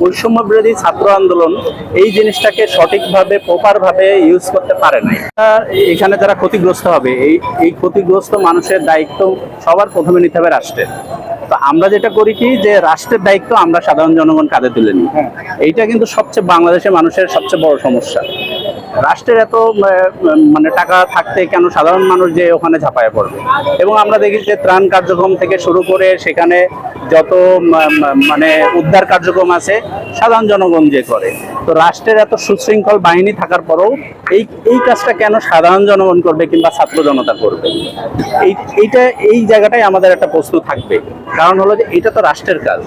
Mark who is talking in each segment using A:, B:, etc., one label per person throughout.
A: বৈষম্য বিরোধী ছাত্র আন্দোলন এই জিনিসটাকে সঠিকভাবে প্রপারভাবে ইউজ করতে পারে নাই। এখানে যারা ক্ষতিগ্রস্ত হবে এই এই ক্ষতিগ্রস্ত মানুষের দায়িত্ব সবার প্রথমে নিতে হবে রাষ্ট্রের। তো আমরা যেটা করি কি যে রাষ্ট্রের দায়িত্ব আমরা সাধারণ জনগণ কাঁধে তুলে নিই। এইটা কিন্তু সবচেয়ে বাংলাদেশের মানুষের সবচেয়ে বড় সমস্যা। রাষ্ট্রের এত মানে টাকা থাকতে কেন সাধারণ মানুষ যে ওখানে ঝাঁপায় পড়বে? এবং আমরা দেখি যে ত্রাণ কার্যক্রম থেকে শুরু করে সেখানে যত মানে উদ্ধার কার্যক্রম আছে, সাধারণ জনগণ যে করে। তো রাষ্ট্রের এত সুশৃঙ্খল বাহিনী থাকার পরেও এই এই কাজটা কেন সাধারণ জনগণ করবে কিংবা ছাত্র জনতা করবে? এই, এইটা, এই জায়গাটাই আমাদের একটা প্রশ্ন থাকবে। কারণ হলো যে এটা তো রাষ্ট্রের কাজ।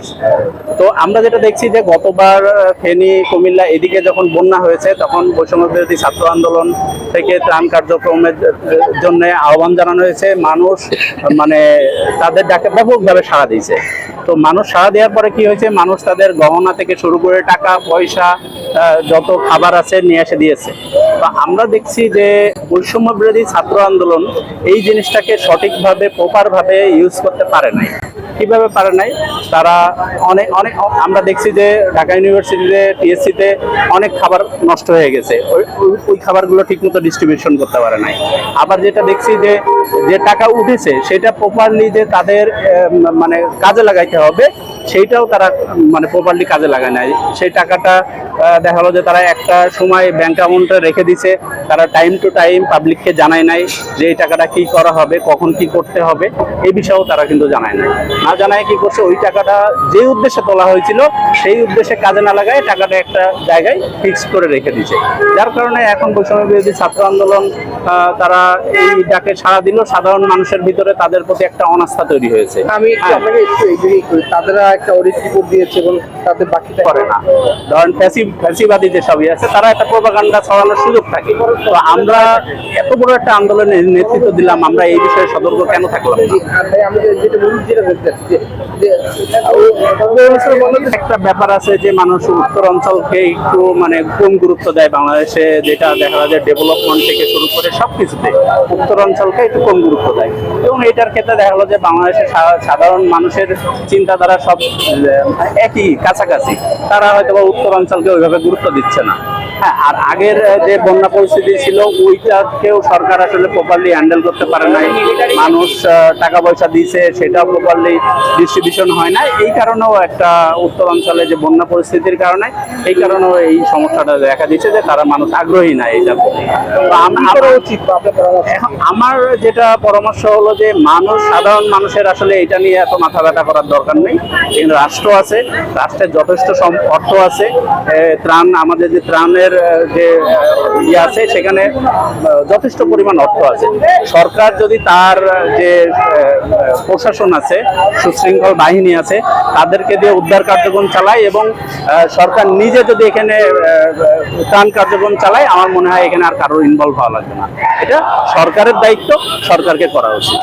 A: তো আমরা যেটা দেখছি যে গতবার ফেনী, কুমিল্লা এদিকে যখন বন্যা হয়েছে, তখন বৈষম্য ছাত্র আন্দোলন থেকে ত্রাণ কার্যক্রমের জন্য আহ্বান জানানো হয়েছে। মানুষ মানে তাদের ডাকে ব্যাপকভাবে সাড়া দিয়েছে। তো মানুষ সাড়া দেওয়ার পরে কি হয়েছে? মানুষ তাদের গহনা থেকে শুরু করে টাকা, পয়সা যত খাবার আছে নিয়ে এসে দিয়েছে। তো আমরা দেখছি যে বৈষম্য বিরোধী ছাত্র আন্দোলন এই জিনিসটাকে সঠিকভাবে প্রপারভাবে ইউজ করতে পারে নাই। কীভাবে পারে নাই, তারা অনেক অনেক, আমরা দেখছি যে ঢাকা ইউনিভার্সিটিতে টিএসসিতে অনেক খাবার নষ্ট হয়ে গেছে। ওই খাবারগুলো ঠিকমতো ডিস্ট্রিবিউশন করতে পারে নাই। আবার যেটা দেখছি যে যে টাকা উঠেছে, সেটা প্রপারলি যে তাদের মানে কাজে লাগাইতে হবে সেইটাও তারা মানে প্রপারলি কাজে লাগায় নাই। সেই টাকাটা দেখা গেলো যে তারা একটা সময় ব্যাংক অ্যাকাউন্টে রেখে দিছে তারা টাইম টু টাইম পাবলিককে জানায় নাই যে এই টাকাটা কি করা হবে কখন কি করতে হবে এই বিষয়েও তারা কিন্তু জানায় নাই। না জানায় কি করছে ওই টাকাটা যে উদ্দেশ্যে তোলা হয়েছিল সেই উদ্দেশ্যে কাজে না লাগায় টাকাটা একটা জায়গায় ফিক্স করে রেখে দিছে। যার কারণে এখন বৈষম্য বিরোধী ছাত্র আন্দোলন তারা এই ডাকে সাড়া দিল সাধারণ মানুষের ভিতরে তাদের প্রতি একটা অনাস্থা তৈরি হয়েছে।
B: আমি
A: হ্যাঁ।
B: আপনাকে তাদেরা একটা অডিট রিপোর্ট দিয়েছে এবং বাকিটা
A: করে না। ধরেন ফ্যাসি ফ্যাসিবাদী আছে তারা একটা ছড়ানোর সুযোগ থাকে। তো আমরা এত বড় একটা আন্দোলনের নেতৃত্ব দিলাম আমরা এই বিষয়ে সতর্ক কেন থাকলাম
B: যেটা যেটা বলতে
A: একটা ব্যাপার আছে যে মানুষ উত্তর অঞ্চলকে একটু মানে কম গুরুত্ব দেয়। বাংলাদেশে যেটা দেখা যায় ডেভেলপমেন্ট থেকে শুরু করে সব কিছুতে উত্তর অঞ্চলকে একটু কম গুরুত্ব দেয়। এবং এটার ক্ষেত্রে দেখা গেলো যে বাংলাদেশের সাধারণ মানুষের চিন্তাধারা সব একই কাছাকাছি। তারা হয়তো বা উত্তর অঞ্চলকে ওইভাবে গুরুত্ব দিচ্ছে না। হ্যাঁ আর আগের যে বন্যা পরিস্থিতি ছিল ওইটাকেও সরকার আসলে প্রপারলি হ্যান্ডেল করতে পারে নাই। মানুষ টাকা পয়সা দিয়েছে সেটাও প্রপারলি ডিস্ট্রিবিউশন হয় না এই কারণেও একটা উত্তর অঞ্চলে যে বন্যা পরিস্থিতির কারণে এই কারণেও এই সমস্যাটা দেখা দিচ্ছে যে তারা মানুষ আগ্রহী না এটা
B: করা উচিত
A: আমার যেটা পরামর্শ হলো যে মানুষ সাধারণ মানুষের আসলে এটা নিয়ে এত মাথা ব্যথা করার দরকার নেই। রাষ্ট্র আছে, রাষ্ট্রের যথেষ্ট অর্থ আছে। ত্রাণ, আমাদের যে ত্রাণের যে ইয়ে আছে, সেখানে যথেষ্ট পরিমাণ অর্থ আছে। সরকার যদি তার যে প্রশাসন আছে, সুশৃঙ্খল বাহিনী আছে, তাদেরকে দিয়ে উদ্ধার কার্যক্রম চালায় এবং সরকার নিজে যদি এখানে ত্রাণ কার্যক্রম চালায়, আমার মনে হয় এখানে আর কারোর ইনভলভ হওয়া লাগবে না। এটা সরকারের দায়িত্ব, সরকারকে করা উচিত।